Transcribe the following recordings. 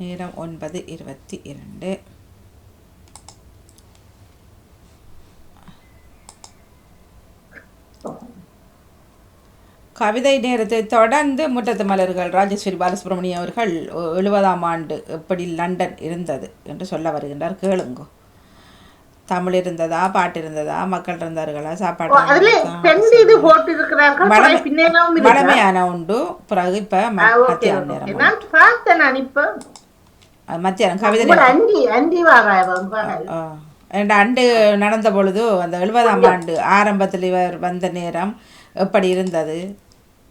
நேரம் ஒன்பது இருபத்தி இரண்டு. கவிதை நேரத்தை தொடர்ந்து முற்றத்து மலர்கள் ராஜேஸ்வரி பாலசுப்ரமணியம் அவர்கள் எழுபதாம் ஆண்டு எப்படி லண்டன் இருந்தது என்று சொல்ல வருகின்றார். கேளுங்கோ. தமிழ் இருந்ததா பாட்டு இருந்ததா மக்கள் இருந்தார்களா சாப்பாடு? மழமையான உண்டு. பிறகு இப்ப மத்தியான. நேரம் மத்தியானம் கவிதை. ரெண்டு ஆண்டு நடந்த பொழுது அந்த எழுபதாம் ஆண்டு ஆரம்பத்தில் இவர் வந்த நேரம் எப்படி இருந்தது?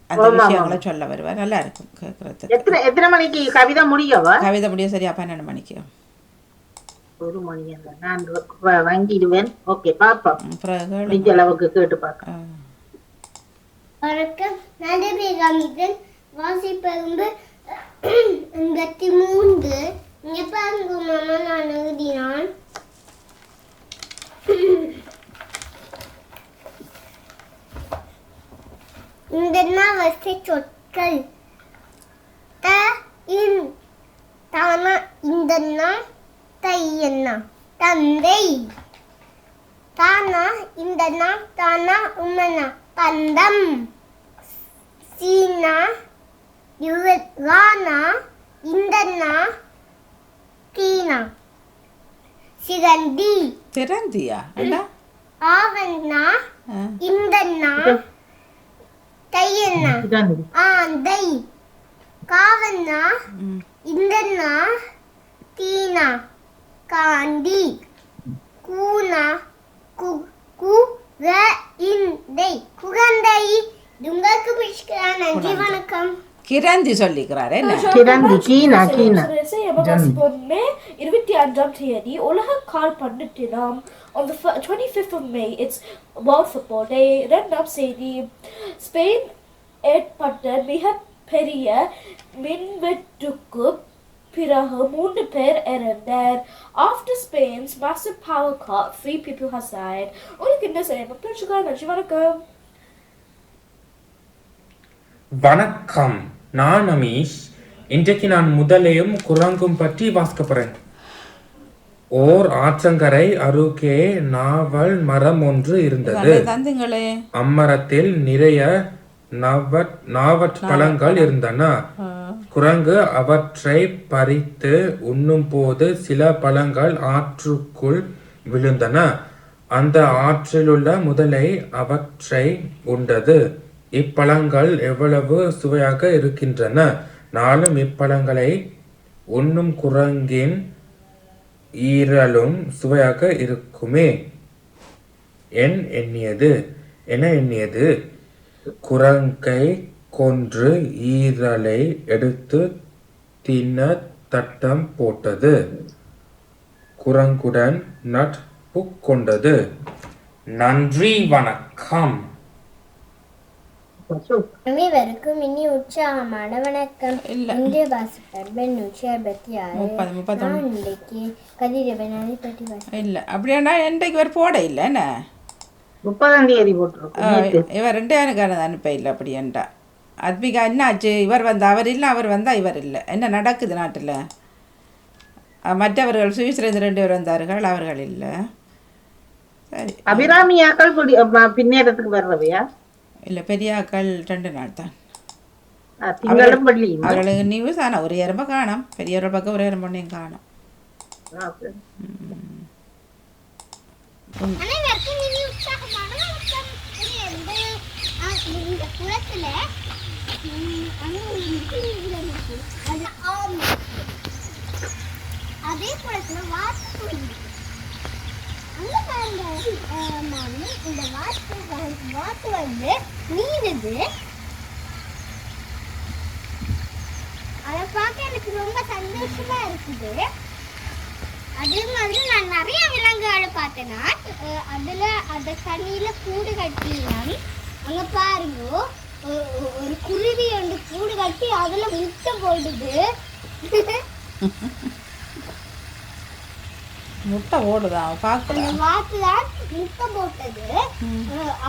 அந்த விஷயங்களை சொல்ல வருவார். நல்லா இருக்கும் கேட்கறதுக்கு எத்தனை எத்தனை மணிக்கு கவிதை முடியவா கவிதை முடிய சரியா? பன்னெண்டு மணிக்கு. ஒரு மணி நான் வாங்கிடுவேன். ஓகே பாப்போம். ம், பிறகு கேளுங்க. முடிஞ்ச அளவுக்கு கேட்டு பார்க்க ஆ. வணக்கம். நடுவேகாமிதன் வாசிப்பருந்து எண்பத்தி மூன்று. இங்க பாருங்க மாமா நான் எழுதினான். இந்த வசை சொற்கள்? த இன். தானா இந்த தையண்ணா தந்தை. தானா இந்த நா தானா உமனா பந்தம். சீனா யுவரானா இந்த நா தீனா. சிகண்டி திறந்தியா அண்டா ஆவண்ணா. ஆ. இந்த நா தையண்ணா. இதான் இது. ஆந்தை காவண்ணா. ம். இந்த நா தீனா. காண்டி கூனா. கு கு ர இந்தை குகந்தை உங்களுக்கு பிடிச்சிக்கிறா நன்றி வணக்கம். கிரந்தி சொல்லிக்கிறார் என்ன? கிரந்தி கீனா கீனா. மே இருபத்தி அஞ்சாம் தேதி உலக கால்பந்து தினம் on the fir- 25th of May it's World Football Day. இரண்டாம் செய்தி ஸ்பெயின் ஏற்பட்ட மிக பெரிய மின்வெட்டுக்கு பிறகு மூன்று பேர் இறந்தார். After Spain's massive power cut three people have died. உங்களுக்கு என்ன செய்யணும் பிடிச்சிக்கலாம் நன்றி வணக்கம். வணக்கம். நான் அமீஷ் இன்றைக்கு நான் முதலையும் குரங்கும் பற்றி வாசிக்க போறேன். ஓர் ஆற்றங்கரை அருகே நாவல் மரம் ஒன்று இருந்தது. அம்மரத்தில் நிறைய நாவற் பழங்கள் இருந்தன. குரங்கு அவற்றை பறித்து உண்ணும் போது சில பழங்கள் ஆற்றுக்குள் விழுந்தன. அந்த ஆற்றிலுள்ள முதலை அவற்றை உண்டது. இப்பழங்கள் எவ்வளவு சுவையாக இருக்கின்றன? நாலும் இப்பழங்களை உண்ணும் குரங்கின் ஈரலும் சுவையாக இருக்குமே. என் எண்ணியது. என எண்ணியது. குரங்கை கொன்று ஈரலை எடுத்து தின்ன தட்டம் போட்டது. குரங்குடன் நட்பு கொண்டது. நன்றி வணக்கம். அனைவருக்கும் இனி உற்சாகமான வணக்கம் இல்ல. இந்திய வாசிப்பர் பெண் நூற்றி அறுபத்தி ஆறு. முப்பது முப்பத்தொன்று நான் இன்றைக்கு கதிரவன் அதை பற்றி வாசி இல்லை. அப்படியாண்டா இன்றைக்கு இவர் போட இல்லை என்ன? முப்பதாம் தேதி போட்டிருக்கோம். இவர் ரெண்டு எனக்கு அனுப்ப இல்லை அப்படியேண்டா அத்மிகா என்னாச்சு? இவர் வந்து அவர் இல்லை அவர் வந்தால் இவர் இல்லை. என்ன நடக்குது நாட்டில்? மற்றவர்கள் சுவிஸ்லேருந்து ரெண்டு பேர் வந்தார்கள் அவர்கள் இல்லை. சரி. அபிராமியாக்கள் பின்னேறத்துக்கு வர்றவையா? இல்லை பெரியாக்கள் ரெண்டு நாள் தான். அவர்களுக்கு நியூஸ் ஆனால் ஒரு எறும்பை காணும். பெரியவர்கள் பக்கம் ஒரு எறும்பொண்ணையும் காணும். அனைவருக்கும் இனி உற்சாகமான வணக்கம் இது வந்து ஆ, இந்த குளத்துல ம், அங்க ஒரு முக்கிய இடம் இருக்கு. அது குளத்துல வாத்து இருக்கு. அங்க பாருங்க ஆ, மாமி இந்த வாத்து வ- வாத்து வந்து நீந்துது அதை பார்க்க எனக்கு ரொம்ப சந்தோஷமா இருக்குது அதே மாதிரி நான் நிறைய விலங்குகளை பார்த்தேன்னா அதில் அதை தண்ணியில் கூடு கட்டினான் அங்கே பாருங்க ஒரு குருவி ஒன்று கூடு கட்டி அதில் முட்டை போடுது. முட்டை ஓடுதான் பார்க்கல. அந்த வாத்து தான் முட்டை போட்டது.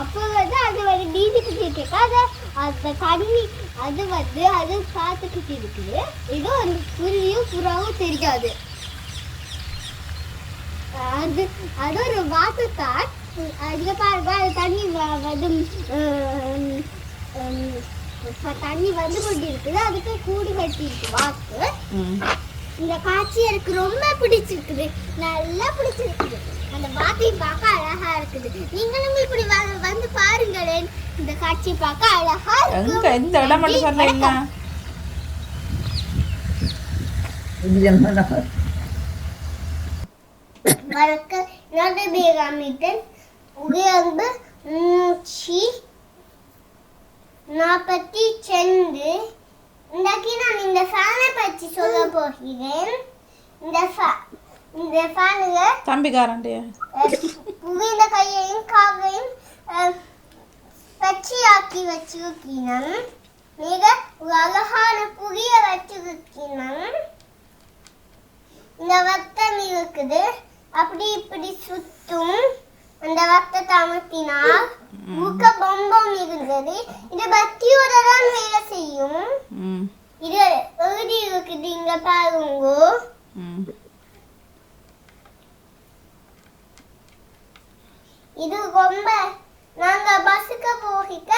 அப்போ வந்து அது ஒரு நீதி கேட்க அதை அந்த தண்ணி அது வந்து அது பார்த்துக்கிட்டு இருக்குது ஏதோ அந்த புலியும் புறாவும் தெரியாது. அது அது ஒரு வாத்துத்தான். அதுல பாருங்க அது தண்ணி வந்து தண்ணி வந்து கொண்டு இருக்குது அதுக்கு கூடு கட்டி இருக்கு வாத்து. ம். இந்த காட்சி எனக்கு ரொம்ப பிடிச்சிருக்குது. நல்லா பிடிச்சிருக்குது. அந்த வாத்தையும் பார்க்க அழகா இருக்குது. நீங்களும் இப்படி வந்து பாருங்களேன். இந்த காட்சி பார்க்க அழகா இருக்கு எந்த இடம் மட்டும் வணக்கம். உயர்ந்து நூற்றி நாற்பத்தி சென்று இன்றைக்கு நான் இந்த ஃபேனை பற்றி சொல்ல போகிறேன். இந்த ஃபே இந்த ஃபேனுங்க தம்பிக்காரன்டிய புகைந்த கையையும் காவையும் பச்சையாக்கி வச்சிருக்கணும் மிக ஒரு அழகான புகிய வச்சிருக்கணும் இந்த வட்டம் இருக்குது. அப்படி இப்படி சுத்தும். அந்த வட்டத்தை அமர்த்தினால் ஊக்க பொம்பம் இருந்தது. இது பக்தியோட தான் வேலை செய்யும். இது எழுதி இருக்குது இங்க பாருங்க. இது ரொம்ப நாங்க பஸ்ஸுக்கு போகிக்க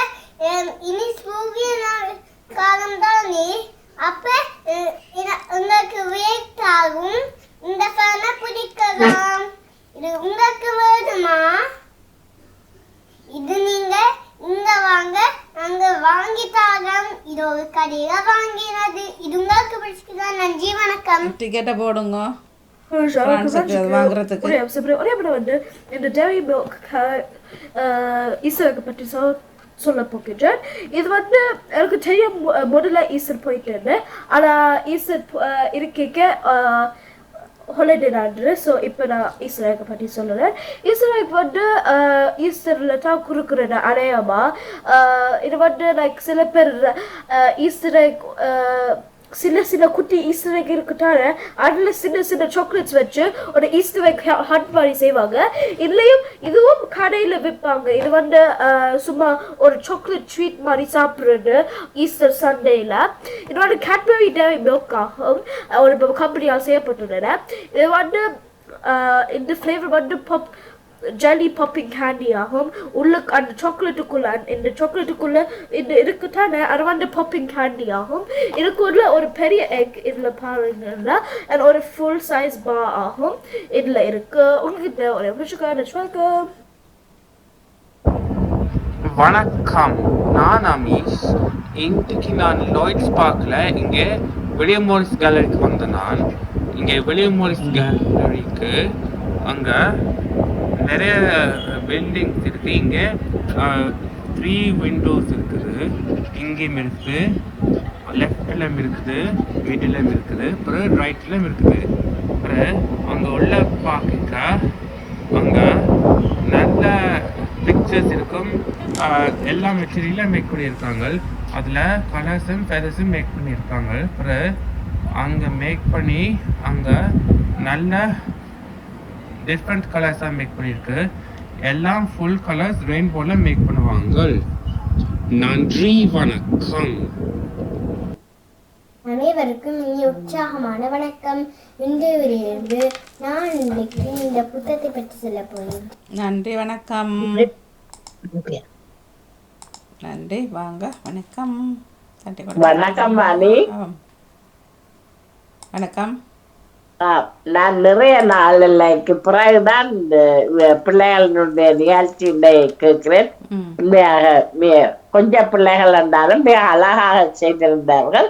இனி சூரிய காலம் தானே. அப்ப உங்களுக்கு வேட் ஆகும். இந்த ஃபேனை பிடிக்கலாம். இது உங்களுக்கு வேணுமா? இது நீங்க இங்க வாங்க. நாங்க வாங்கி தாரோம் இது ஒரு கடையில வாங்கினது. இது உங்களுக்கு பிடிச்சிருக்கா நன்றி வணக்கம். டிக்கெட்டை போடுங்க. வாங்குறதுக்கு. ஒரே நிமிடம் வந்து இந்த டெரி மில்க் ஈஸ்டருக்கு பற்றி சொல் சொல்ல போகின்றேன். இது வந்து எனக்கு தெரியும் முதல்ல ஈஸ்டர் போயிட்டேன்னு ஆனால் ஈஸ்டர் அஹ், இருக்கைக்க ஹாலிடே நாடு ஸோ இப்போ நான் ஈஸ்டருக்கு பற்றி சொல்லுறேன் ஈஸ்டருக்கு வந்து ஈஸ்டரில் தான் குறுக்குறேன் அடையாமா இது வந்து லைக் சில பேர் அஹ், ஈஸ்டரை சின்ன சின்ன குட்டி ஈஸ்டர் எக் இருக்குட்டால அதில் சின்ன சின்ன சாக்லேட்ஸ் வச்சு ஒரு ஈஸ்டர் எக் ஹட் மாதிரி செய்வாங்க. இதுலேயும் இதுவும் கடையில் விற்பாங்க இது வந்து சும்மா ஒரு சாக்லேட் ஸ்வீட் மாதிரி சாப்பிட்றது ஈஸ்டர் சண்டேயில் இது வந்து கேட்பரி டேரி மில்க் ஆகும் ஒரு கம்பெனியால் செய்யப்பட்டுள்ளன. இது வந்து இந்த ஃப்ளேவர் வந்து பப் ஜெல்லி பாப்பிங் கேண்டி ஆகும். உள்ள அந்த சாக்லேட்டுக்குள்ள இந்த சாக்லேட்டுக்குள்ள இந்த இருக்குதானே அது வந்து பாப்பிங் கேண்டி ஆகும். இதுக்குள்ள ஒரு பெரிய எக் இதுல பாருங்கன்னா and ஒரு ஃபுல் சைஸ் பா ஆகும். இதுல இருக்கு. உங்ககிட்ட ஒரு வெல்கம் வணக்கம். நான் அமீஷ். இன்றைக்கு நான் லாய்ட்ஸ் பார்க்கல இங்கே வில்லியம் மோரிஸ் கேலரிக்கு வந்த நான். இங்கே வில்லியம் மோரிஸ் கேலரிக்கு அங்கே நிறைய பில்டிங்ஸ் இருக்குது இங்கே. த்ரீ விண்டோஸ் இருக்குது. இங்கேயும் இருக்குது. லெஃப்ட்லையும் இருக்குது. மிடிலும் இருக்குது. அப்புறம் ரைட்லையும் இருக்குது. அப்புறம் அங்கே உள்ள பார்க்க அங்கே நல்ல பிக்சர்ஸ் இருக்கும். எல்லா மெட்டீரியலும் மேக் பண்ணியிருக்காங்க. அதில் கலர்ஸும் ஃபெதர்ஸும் மேக் பண்ணியிருக்காங்க. அப்புறம் அங்கே மேக் பண்ணி அங்கே நல்ல டிஃப்ரெண்ட் கலர்ஸாக மேக் பண்ணியிருக்கு. எல்லாம் ஃபுல் கலர்ஸ் ரெயின்போவில் மேக் பண்ணுவாங்க. நன்றி வணக்கம். அனைவருக்கும் இனிய உற்சாகமான வணக்கம். இன்றையிலிருந்து நான் இன்னைக்கு இந்த புத்தகத்தை பற்றி சொல்ல போறேன் நன்றி வணக்கம். நன்றி. வாங்க வணக்கம். நன்றி வணக்கம். வணக்கம். நான் நிறைய நாளுக்கு பிறகுதான் இந்த பிள்ளைகளுடைய நிகழ்ச்சியினை கேட்கிறேன். உண்மையாக கொஞ்சம் பிள்ளைகள் இருந்தாலும் மிக அழகாக செய்திருந்தார்கள்.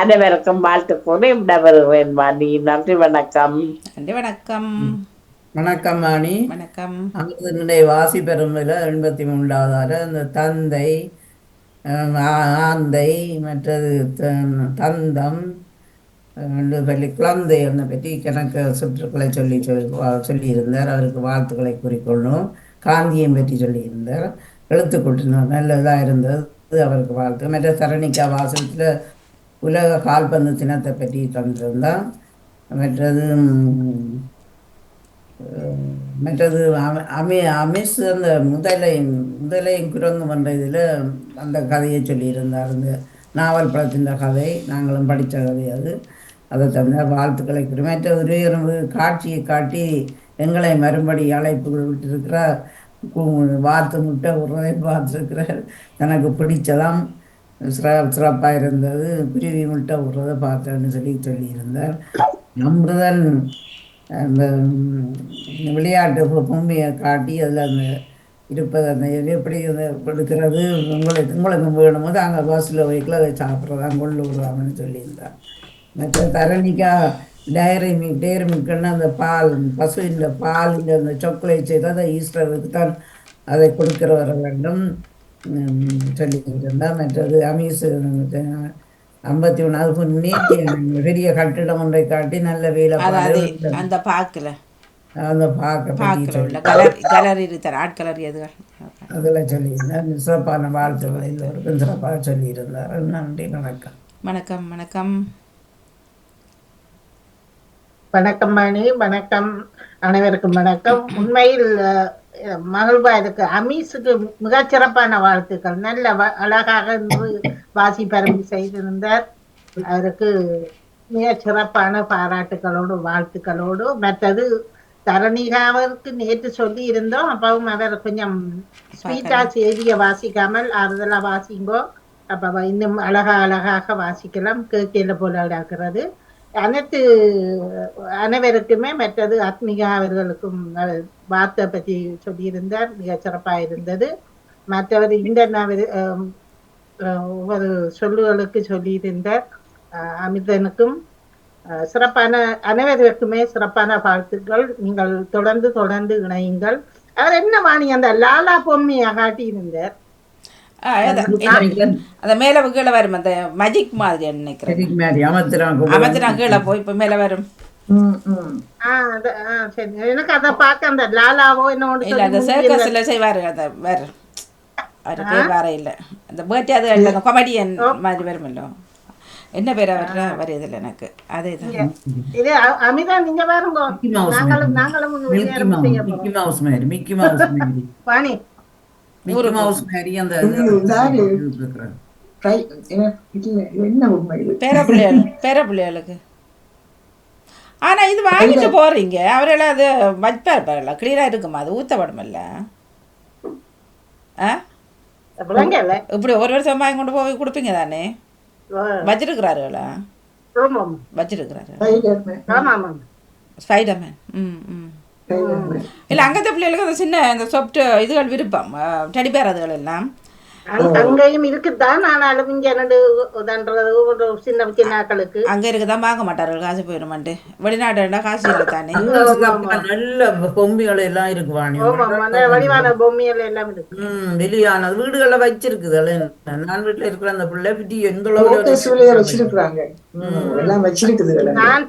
அனைவருக்கும் வாழ்த்து கூறி விடைபெறுகிறேன் வாணி நன்றி வணக்கம். நன்றி வணக்கம். வணக்கம் வாணி வணக்கம். அங்கிருந்தே வாசி பெருமையில் எண்பத்தி மூன்றாவதால இந்த தந்தை ஆந்தை மற்றது தந்தம் ரெண்டு பள்ளி குழந்தை என்னை பற்றி கணக்கு சுற்றுக்களை சொல்லி சொல்லி சொல்லியிருந்தார். அவருக்கு வாழ்த்துக்களை குறிக்கொள்ளும் காந்தியம் பற்றி சொல்லியிருந்தார். எழுத்துக்கூட்டினார் நல்லதாக இருந்தது. அவருக்கு வாழ்த்து. மற்ற சரணிக்கா வாசகத்தில் உலக கால்பந்து தினத்தை பற்றி தந்திருந்தார். மற்றது மற்றது அம- அமி அமிஸ் அந்த முதலையும் முதலையும் குரங்கு என்ற இதில் அந்த கதையை சொல்லியிருந்தார். இந்த நாவல் படத்தின் கதை. நாங்களும் படித்த கதை அது. அதை தவிர வாழ்த்துக்களை கூறி மற்ற காட்சியை காட்டி எங்களை மறுபடி அழைப்பு விட்டிருக்கிறார். வாத்து முட்டை உறவை பார்த்துருக்கிறார். தனக்கு பிடிச்சதாம் சிறப்பாக இருந்தது. குருவி முட்டை விடுறதை பார்த்தேன்னு சொல்லி சொல்லியிருந்தார். அமிர்தன் அந்த விளையாட்டு பொ- பொம்மையை காட்டி அதில் அந்த இருப்பது அந்த எப்படி கொடுக்கிறது? உங்களுக்கு உங்களுக்கு வேணுமோ அங்கே பஸ்ஸில் வைக்கல அதை சாப்பிட்றதா கொண்டு விடுறாங்கன்னு சொல்லியிருந்தார். மற்ற தரணிக்கா டைரி மில்க் டேரி மில்க்குன்னு அந்த பால் பசுவின் பால் இந்த அந்த சாக்லேட் செய்து அதை ஈஸ்டருக்கு தான் அதை கொடுக்கிற வர வேண்டும். சொல்லியிருந்தார் மற்றது அமீஸ் ஐம்பத்தி ஒன்றாவது நேற்று பெரிய கட்டிடம் ஒன்றை காட்டி நல்ல வேலை. அந்த பாக்கில். அந்த பார்க்க அதில் சொல்லியிருந்தார் சிறப்பான வாழ்த்துக்கள் எல்லோருக்கும் சிறப்பாக சொல்லியிருந்தார் நன்றி வணக்கம். வணக்கம் வணக்கம். வணக்கம் மணி வணக்கம் அனைவருக்கும் வணக்கம். உண்மையில் மகிழ்வா இருக்கு அமீஸுக்கு மிகச்சிறப்பான வாழ்த்துக்கள். நல்ல வ- அழகாக வாசி பரம்பு செய்திருந்தார். அவருக்கு மிக சிறப்பான பாராட்டுகளோடு வாழ்த்துக்களோடு. மற்றது தரணிகாவிற்கு நேற்று சொல்லி இருந்தோம். அப்பவும் அவர் கொஞ்சம் ஸ்வீட்டா செய்தியை வாசிக்காமல் ஆறுதலா வாசிங்கோ. அப்ப இன்னும் அழகா அழகாக வாசிக்கலாம். கேட்கல போல இருக்கிறது அனைத்து அனைவருக்குமே மற்றது ஆத்மிகா அவர்களுக்கும் வார்த்தை பற்றி சொல்லியிருந்தார். மிக சிறப்பாக இருந்தது. மற்றவர் இந்த ஆஹ் ஒவ்வொரு சொல்லுகளுக்கு சொல்லியிருந்தார் அமிர்தனுக்கும் ஆஹ் சிறப்பான அனைவருக்குமே சிறப்பான வாழ்த்துக்கள். நீங்கள் தொடர்ந்து தொடர்ந்து இணையுங்கள். அவர் என்ன வாணி அந்த லாலா பொம்மையை காட்டியிருந்தார். அந்த மேலே கீழே வரும் அந்த மஜிக் மாதிரி நினைக்கிறேன்? நான் கீழே போய் இப்போ மேலே வரும். அது எனக்கு அதை பார்க்க அந்த லாலாவோ என்னோட இல்லை அந்த சர்க்கஸில் செய்வார் அந்த வேற அவர் பேர் வேற இல்லை. அந்த பேர்ட்டே அது அந்த கொமெடியன் மாதிரி வருமല്ലോ என்ன பேர் அவர்? வர இதில் எனக்கு? அதே தான் இது அ- அமிதா நீங்க பாருங்க. மிக்கி மவுஸ் நாங்களும் நாங்களும் ஒண்ணு மிக்கி விளையாட மவுஸ் செய்ய மிக்கி போறோம் மவுஸ் மாதிரி மிக்கி மவுஸ் மாதிரி. வாணி. மவுஸ் மாதிரி அந்த என்ன உண்மை பிள்ளைகளுக்கு ஆனா இது வாங்கிட்டு போறீங்க. அவரெல்லாம் அது வச்பார் பாருல. கிளியரா இருக்குமா? அது ஊத்தப்படமில்ல ஆ? விளங்கல. இப்படி ஒரு வருஷம் வாங்கி கொண்டு போய் கொடுப்பீங்க தானே? வச்சிருக்கிறாருங்களா ஆமா வச்சிருக்கிறாரு. ஸ்பைடர்மேன் ம் ம். இல்லை அங்கத்த பிள்ளைகளுக்கு அந்த சின்ன அந்த சொப்ட் இதுகள் விருப்பம். டெடி பேர் அதுகள் எல்லாம். அங்கேயும் இருக்குதான் ஆனாலும் இங்க ரெண்டு உதன்றது ஒரு சின்ன சின்னாக்களுக்கு. அங்கே இருக்குதான் வாங்க மாட்டார்கள் காசு போயிடுமான்ட்டு வெளிநாடுனா காசு இல்லை தானே. நல்ல பொம்மைகள் எல்லாம் இருக்கு வடிவான பொம்மைகள் எல்லாம் இருக்கு. ம் வெளியானது வீடுகளில் வச்சிருக்குது நான் வீட்டுல இருக்கிற அந்த பிள்ளை பிடி எந்த வச்சிருக்குது நான்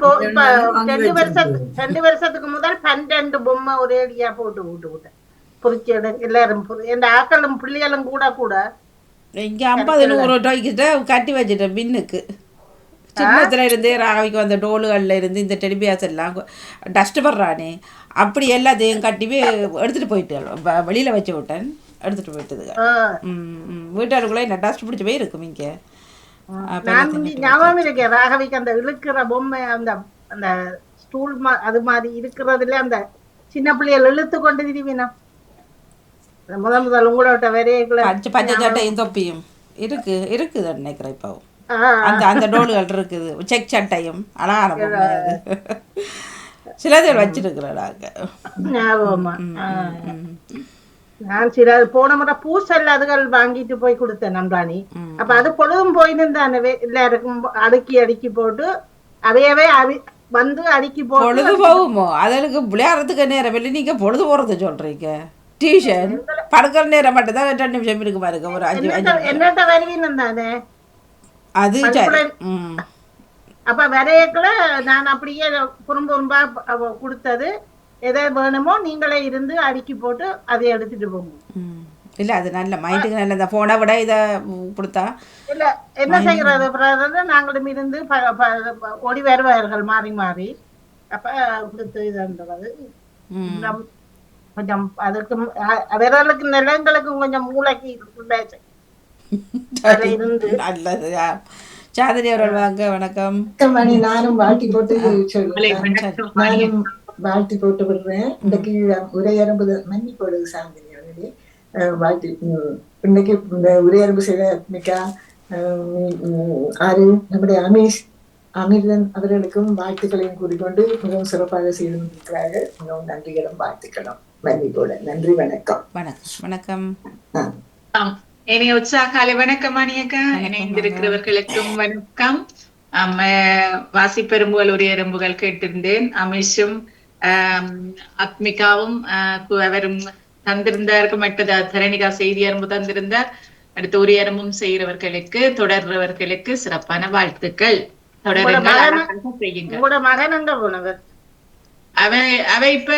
ரெண்டு. வருஷத்துக்கு ரெண்டு வருஷத்துக்கு முதல் பன்னெண்டு பொம்மை ஒரே அடியா போட்டு விட்டு விட்டேன் புரிச்சு எடு எல்லாரும் என் ஆக்களும் பிள்ளைகளும் கூட கூட. இங்கே ஐம்பது நூறு ரூபாய்க்கிட்ட கட்டி வச்சுட்டேன் பின்னுக்கு. சின்னத்துல இருந்தே ராவிக்கு வந்த டோலுகளில் இருந்து இந்த டெலிபியாஸ் எல்லாம் டஸ்ட் படுறானே. அப்படி எல்லாத்தையும் கட்டி எடுத்துட்டு போயிட்டு வெளியில வச்சு விட்டேன். எடுத்துட்டு போயிட்டுதுங்க வீட்டாளுக்குள்ளே என்ன டஸ்ட் பிடிச்ச போய் இருக்கும் இங்கே. ஞாபகம் இருக்கேன் ராகவிக்கு அந்த இழுக்கிற பொம்மை அந்த அந்த ஸ்டூல் மா அது மாதிரி இருக்கிறதுல அந்த சின்ன பிள்ளைகள் இழுத்து கொண்டு திரிவினா? முதல் முதல் உங்களோட வரையக்குள்ள பச்சை பச்சை சட்டையும் தொப்பியும். இருக்கு இருக்குது நினைக்கிறேன் இப்போ. அந்த அந்த டோலுகள் இருக்குது. செக் சட்டையும் அழகான வச்சிருக்கிறேன் ஞாபகமா? ஆஹ். நான் சில போன முறை பூசல் அதுகள் வாங்கிட்டு போய் கொடுத்தேன் நம்ராணி அப்ப அது பொழுதும் போயிருந்து அந்த எல்லாருக்கும் அடுக்கி அடுக்கி போட்டு அவையவே அவி வந்து அடுக்கி பொழுது போட்டு போகுமோ? அதற்கு விளையாடுறதுக்கு நேரம் இல்லை. நீங்க பொழுது போறது சொல்றீங்க. டியூஷன். படுக்கிற நேரம் மட்டும் தான் ரெண்டு நிமிஷம் இருக்கு பாருங்க. ஒரு அஞ்சு அஞ்சு அது? சரி. அப்ப வரையக்குள்ள நான் அப்படியே குறும்பு குறும்பா கொடுத்தது. எதை வேணுமோ நீங்களே இருந்து அடுக்கி போட்டு அதை எடுத்துட்டு போங்க. இல்லை அது நல்ல மைண்டுக்கு நல்ல இந்த ஃபோனை விட இதை கொடுத்தா இல்ல என்ன செய்யறது? பிரதர் நாங்களும் இருந்து ஓடி வருவார்கள் மாறி மாறி. அப்ப கொடுத்து. இன்னும் கொஞ்சம் அதுக்கு அவர்களுக்கு நிலங்களுக்கு கொஞ்சம் மூளைக்கு நல்லது. சாதரி அவர்கள் வாங்க வணக்கம். வணக்கம் மணி. நானும் வாழ்த்தி போட்டு நானும் வாழ்த்தி போட்டு விடுறேன். இன்னைக்கு உரையரம்பு மன்னி போடுது சாந்தினி அவர்களே. வாழ்த்தி இன்னைக்கு இந்த உரையரம்பு செய்த மிக்கா ஆறு நம்முடைய அமீஷ் அமிர்தன் அவர்களுக்கும் வாழ்த்துக்களையும் கூறிக்கொண்டு மிகவும் சிறப்பாக செய்திருக்கிறார்கள் மிகவும் நன்றிகளும் வாழ்த்துக்களும். மன்னி போட நன்றி வணக்கம். வணக்கம் வணக்கம். ஆம். இனி உற்சாகாலை வணக்கம் மணியக்கா இணைந்திருக்கிறவர்களுக்கும் வணக்கம். வாசிப்பெரும்புகள் உரிய எறும்புகள் கேட்டிருந்தேன். அமிஷும் அத்மிகாவும் ஆஹ், கு- அவரும் தந்திருந்தார்கள் மற்றது தரணிகா செய்தி அரும்பு தந்திருந்தார். அடுத்து உரிய எறும்பும் செய்கிறவர்களுக்கு தொடர்றவர்களுக்கு சிறப்பான வாழ்த்துக்கள். தொடருங்கள். மகன் அவை அவை இப்ப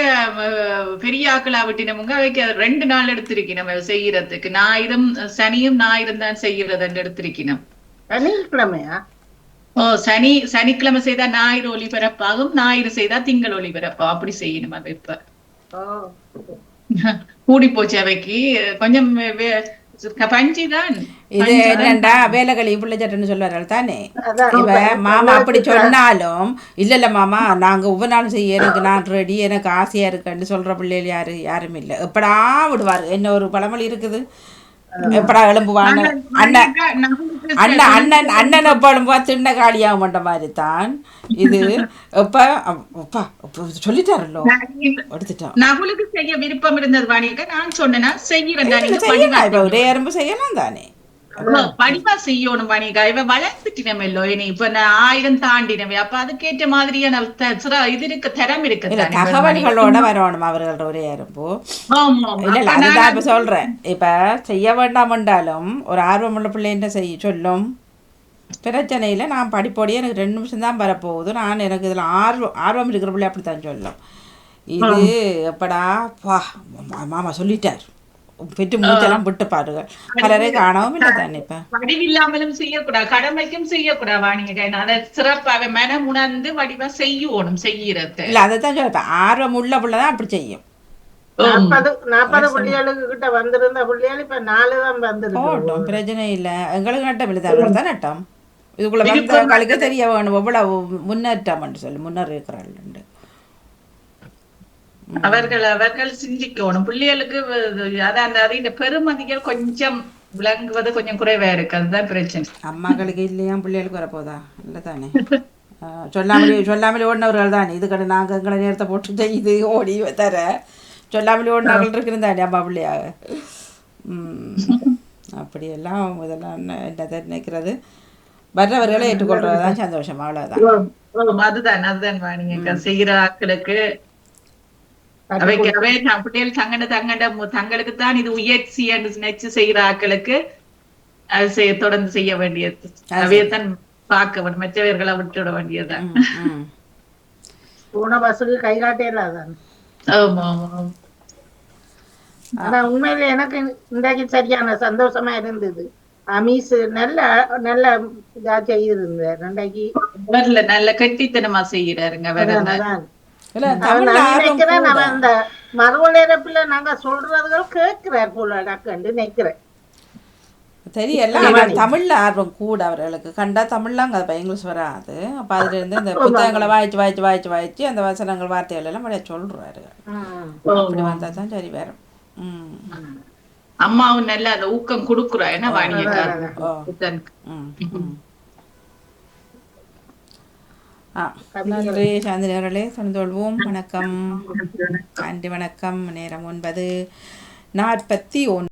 பெரிய ஆக்களா விட்டினவங்க அவைக்கு ரெண்டு நாள் எடுத்திருக்கணும் அவ செய்யறதுக்கு. ஞாயிறும் சனியும் ஞாயிறும் தான் செய்யறதுன்னு எடுத்திருக்கணும். சனிக்கிழமையா? ஓ சனி சனிக்கிழமை செய்தா ஞாயிறு ஒளிபரப்பாகும் ஞாயிறு செய்தா திங்கள் ஒளிபரப்பாகும். அப்படி செய்யணும் அவ இப்ப. கூடி போச்சு அவைக்கு கொஞ்சம் இது என்னண்டா வேலைகளி பிள்ளை சட்டன்னு சொல்லுவார்கள் தானே? இவ மாமா அப்படி சொன்னாலும் இல்ல இல்ல மாமா நாங்க ஒவ்வொரு நாளும் செய்ய எனக்கு நான் ரெடி எனக்கு ஆசையா இருக்குன்னு சொல்ற பிள்ளைகள் யாரு யாரும் இல்ல. எப்படா விடுவாரு? என்ன ஒரு பழமொழி இருக்குது? எப்படா எழும்புவாங்க அண்ணன் அண்ணன் அண்ணன் அண்ணன் எப்ப எழும்புவா? திண்ண காலியாக மாட்ட மாதிரி தான் இது எப்ப அப்பா சொல்லிட்டாரല്ലോ எடுத்துட்டோம் நகுலுக்கு செய்ய விருப்பம் இருந்தது வாணிக்க நான் சொன்னேன்னா செய்யறேன் இப்ப ஒரே எறும்பு செய்யலாம் தானே? படிவா செய்யணும் மணிகா இவ வளர்த்துட்டினமெல்லோ இனி இப்ப நான் ஆயிரம் தாண்டினவே. அப்ப அதுக்கேற்ற மாதிரியான இது இருக்கு தரம் இருக்கு இல்ல தானே, தகவல்களோட வரணும் அவர்களோட ஒரே. இல்ல இல்ல அதுதான் நான் இப்ப சொல்றேன். இப்ப செய்ய வேண்டாம் என்றாலும் ஒரு ஆர்வமுள்ள பிள்ளைன்ற செய்ய சொல்லும். பிரச்சனையில் நான் படிப்போடையே எனக்கு ரெண்டு நிமிஷம் தான் வரப்போகுது. நான் எனக்கு இதில் ஆர்வம் ஆர்வம் இருக்கிற பிள்ளை அப்படித்தான் சொல்லும். இது எப்படா பா மாமா சொல்லிட்டார். பெற்று மூச்செல்லாம் விட்டு பாருங்க. பலரை காணவும் இல்லை தானே இப்போ. வடிவில்லாமலும் செய்யக்கூடாது. கடமைக்கும் செய்யக்கூடாது வாணிக அதை சிறப்பாக மனம் உணர்ந்து வடிவா செய்யணும் செய்யறது. இல்லை அதை தான் சொல்லுவேன் ஆர்வம் உள்ள பிள்ளை தான் அப்படி செய்யும். நாற்பது நாற்பது பிள்ளைகளுக்கு கிட்ட வந்திருந்த பிள்ளைகள் இப்ப நாலு தான் வந்திருக்கு போட்டோம் பிரச்சனை இல்லை. எங்களுக்கு நட்டம் இல்லை. தான் தான் நட்டம். இதுக்குள்ள வந்தவங்களுக்கு தெரிய வேணும். எவ்வளவு முன்னேற்றம் சொல்லி முன்னேறி இருக்கிறாள் அவர்கள் அவர்கள் சிந்திக்கணும். பிள்ளைகளுக்கு அதான் அது இந்த பெருமதிகள் கொஞ்சம் விளங்குவது கொஞ்சம் குறைவா இருக்கு. அதுதான் பிரச்சனை. அம்மாக்களுக்கு இல்லையா? பிள்ளைகளுக்கு வரப்போதா? இல்லை தானே சொல்லாமலே சொல்லாமலே ஓடினவர்கள் தானே. இது கடை நாங்கள் எங்களை நேரத்தை போட்டு இது ஓடி தர. சொல்லாமலே ஓடினவர்கள் இருக்கிறது தானே அம்மா பிள்ளையாக. அப்படியெல்லாம் இதெல்லாம் என்ன- என்னதை நினைக்கிறது? வர்றவர்களை ஏற்றுக்கொள்றது தான் சந்தோஷம். அவ்வளோதான் அதுதான் அதுதான். செய்கிற ஆட்களுக்கு அவைக்கு அவை பிள்ளைகள் தங்கண்ட தங்கண்ட தங்களுக்கு தான் இது உயர்ச்சி என்று நினைச்சு செய்கிற ஆட்களுக்கு அது செய்ய தொடர்ந்து செய்ய வேண்டியது. அவையத்தான் பார்க்க வேண்டும். மற்றவர்களை விட்டுவிட வேண்டியதுதான். போன பஸ்ஸுக்கு கை காட்டே இல்லாதான் ஆமா ஆமா. ஆனா உண்மையில எனக்கு இன்றைக்கு சரியான சந்தோஷமா இருந்தது. அமீஸ் நல்ல நல்ல இதா செய்திருந்தார். நல்ல கட்டித்தனமா செய்யறாருங்க வேற மறுவளையரப்புல நாங்க சொல்றதுகள் கேட்கிறார் போல டக்குன்னு நினைக்கிறேன். தெரியல தமிழ்ல ஆர்வம் கூட அவர்களுக்கு. கண்டா தமிழ்லாம் அது இங்கிலீஷ் வராது. அப்ப அதுல இருந்து இந்த புத்தகங்களை வாய்ச்சு வாய்ச்சு வாய்ச்சு வாய்ச்சு அந்த வசனங்கள் வார்த்தைகள் எல்லாம் அப்படியே சொல்றாரு. அப்படி வந்தா தான் சரி வரும் ம். அம்மாவும் நல்ல அந்த ஊக்கம் கொடுக்குறா என்ன வாணியக்கா ஓ புத்தனுக்கு. ம் ம் ஆ நன்றி சாந்தினி அவர்களே தொடர்வோம் வணக்கம். நன்றி வணக்கம். நேரம் ஒன்பது நாற்பத்தி ஒன்று.